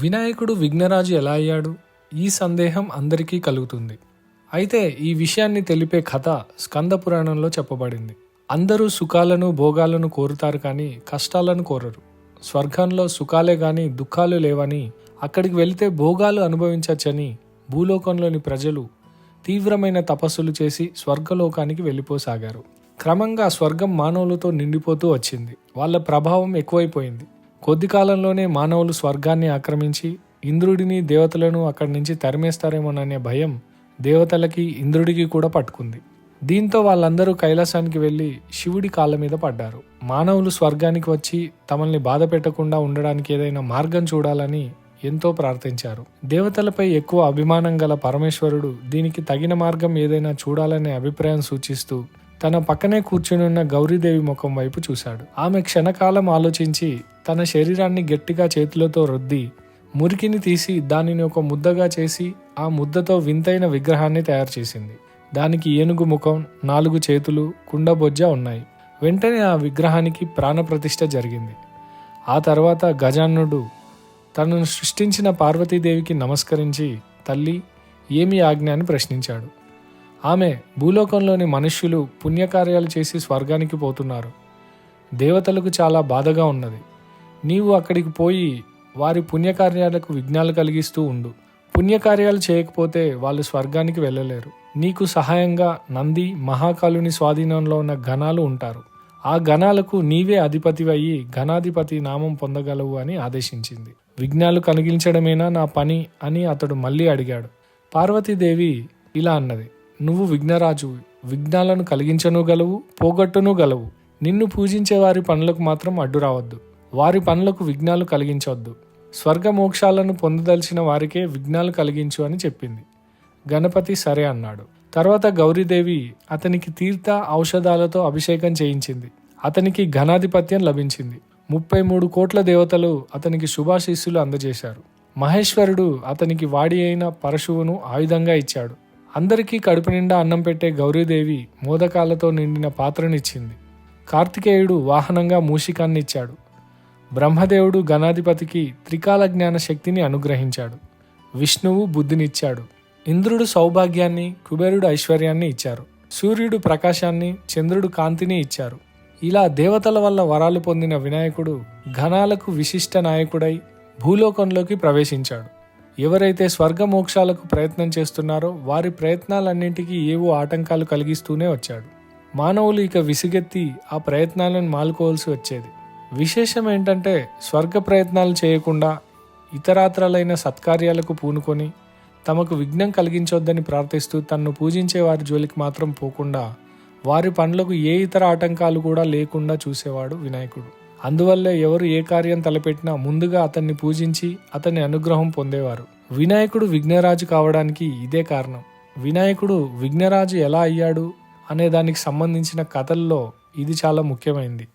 వినాయకుడు విఘ్నరాజు ఎలా అయ్యాడు? ఈ సందేహం అందరికీ కలుగుతుంది. అయితే ఈ విషయాన్ని తెలిపే కథ స్కంద పురాణంలో చెప్పబడింది. అందరూ సుఖాలను భోగాలను కోరుతారు కానీ కష్టాలను కోరరు. స్వర్గంలో సుఖాలే గాని దుఃఖాలు లేవని అక్కడికి వెళితే భోగాలు అనుభవించచ్చని భూలోకంలోని ప్రజలు తీవ్రమైన తపస్సులు చేసి స్వర్గలోకానికి వెళ్ళిపోసాగారు. క్రమంగా స్వర్గం మానవులతో నిండిపోతూ వచ్చింది. వాళ్ళ ప్రభావం ఎక్కువైపోయింది. కొద్ది కాలంలోనే మానవులు స్వర్గాన్ని ఆక్రమించి ఇంద్రుడిని దేవతలను అక్కడి నుంచి తరిమేస్తారేమోననే భయం దేవతలకి ఇంద్రుడికి కూడా పట్టుకుంది. దీంతో వాళ్ళందరూ కైలాసానికి వెళ్ళి శివుడి కాళ్ళ మీద పడ్డారు. మానవులు స్వర్గానికి వచ్చి తమల్ని బాధ పెట్టకుండా ఉండడానికి ఏదైనా మార్గం చూడాలని ఎంతో ప్రార్థించారు. దేవతలపై ఎక్కువ అభిమానం గల పరమేశ్వరుడు దీనికి తగిన మార్గం ఏదైనా చూడాలనే అభిప్రాయం సూచిస్తూ తన పక్కనే కూర్చుని గౌరీదేవి ముఖం వైపు చూశాడు. ఆమె క్షణకాలం ఆలోచించి తన శరీరాన్ని గట్టిగా చేతులతో రుద్ది మురికిని తీసి దానిని ఒక ముద్దగా చేసి ఆ ముద్దతో వింతైన విగ్రహాన్ని తయారు చేసింది. దానికి ఏనుగు ముఖం నాలుగు చేతులు కుండబొజ్జ ఉన్నాయి. వెంటనే ఆ విగ్రహానికి ప్రాణప్రతిష్ఠ జరిగింది. ఆ తర్వాత గజాన్నుడు తనను సృష్టించిన పార్వతీదేవికి నమస్కరించి తల్లి ఏమి ఆజ్ఞ? అని ప్రశ్నించాడు. ఆమె భూలోకంలోని మనుష్యులు పుణ్యకార్యాలు చేసి స్వర్గానికి పోతున్నారు. దేవతలకు చాలా బాధగా ఉన్నది. నీవు అక్కడికి పోయి వారి పుణ్యకార్యాలకు విఘ్నాలు కలిగిస్తూ ఉండు. పుణ్యకార్యాలు చేయకపోతే వాళ్ళు స్వర్గానికి వెళ్ళలేరు. నీకు సహాయంగా నంది మహాకాలుని స్వాధీనంలో ఉన్న గణాలు ఉంటారు. ఆ గణాలకు నీవే అధిపతి అయ్యి నామం పొందగలవు అని ఆదేశించింది. విఘ్నాలు కలిగించడమేనా నా పని అని అతడు మళ్ళీ అడిగాడు. పార్వతీదేవి ఇలా అన్నది. నువ్వు విఘ్నరాజు విఘ్నాలను కలిగించను గలవు పోగొట్టును గలవు. నిన్ను పూజించే వారి పనులకు మాత్రం అడ్డు రావద్దు. వారి పనులకు విఘ్నాలు కలిగించవద్దు స్వర్గ మోక్షాలను పొందదలిచిన వారికే విఘ్నాలు కలిగించు అని చెప్పింది. గణపతి సరే అన్నాడు. తర్వాత గౌరీదేవి అతనికి తీర్థ ఔషధాలతో అభిషేకం చేయించింది. అతనికి ఘనాధిపత్యం లభించింది. ముప్పై మూడు కోట్ల దేవతలు అతనికి శుభాశీస్సులు అందజేశారు. మహేశ్వరుడు అతనికి వాడి అయిన పరశువును ఆయుధంగా ఇచ్చాడు. అందరికీ కడుపు నిండా అన్నం పెట్టే గౌరీదేవి మోదకాలతో నిండిన పాత్రనిచ్చింది. కార్తికేయుడు వాహనంగా మూషికాన్నిచ్చాడు. బ్రహ్మదేవుడు గణాధిపతికి త్రికాల జ్ఞాన శక్తిని అనుగ్రహించాడు. విష్ణువు బుద్ధినిచ్చాడు. ఇంద్రుడు సౌభాగ్యాన్ని కుబేరుడు ఐశ్వర్యాన్ని ఇచ్చారు. సూర్యుడు ప్రకాశాన్ని చంద్రుడు కాంతిని ఇచ్చారు. ఇలా దేవతల వల్ల వరాలు పొందిన వినాయకుడు ఘనాలకు విశిష్ట నాయకుడై భూలోకంలోకి ప్రవేశించాడు. ఎవరైతే స్వర్గ మోక్షాలకు ప్రయత్నం చేస్తున్నారో వారి ప్రయత్నాలన్నింటికీ ఏవో ఆటంకాలు కలిగిస్తూనే వచ్చాడు. మానవులు ఇక విసిగెత్తి ఆ ప్రయత్నాలను మాలుకోవాల్సి వచ్చేది. విశేషం ఏంటంటే స్వర్గ ప్రయత్నాలు చేయకుండా ఇతరాత్రలైన సత్కార్యాలకు పూనుకొని తమకు విఘ్నం కలిగించొద్దని ప్రార్థిస్తూ తన్ను పూజించే వారి జోలికి మాత్రం పోకుండా వారి పనులకు ఏ ఇతర ఆటంకాలు కూడా లేకుండా చూసేవాడు వినాయకుడు. అందువల్లే ఎవరు ఏ కార్యం తలపెట్టినా ముందుగా అతన్ని పూజించి అతని అనుగ్రహం పొందేవారు. వినాయకుడు విఘ్నరాజు కావడానికి ఇదే కారణం. వినాయకుడు విఘ్నరాజు ఎలా అయ్యాడు అనే దానికి సంబంధించిన కథల్లో ఇది చాలా ముఖ్యమైంది.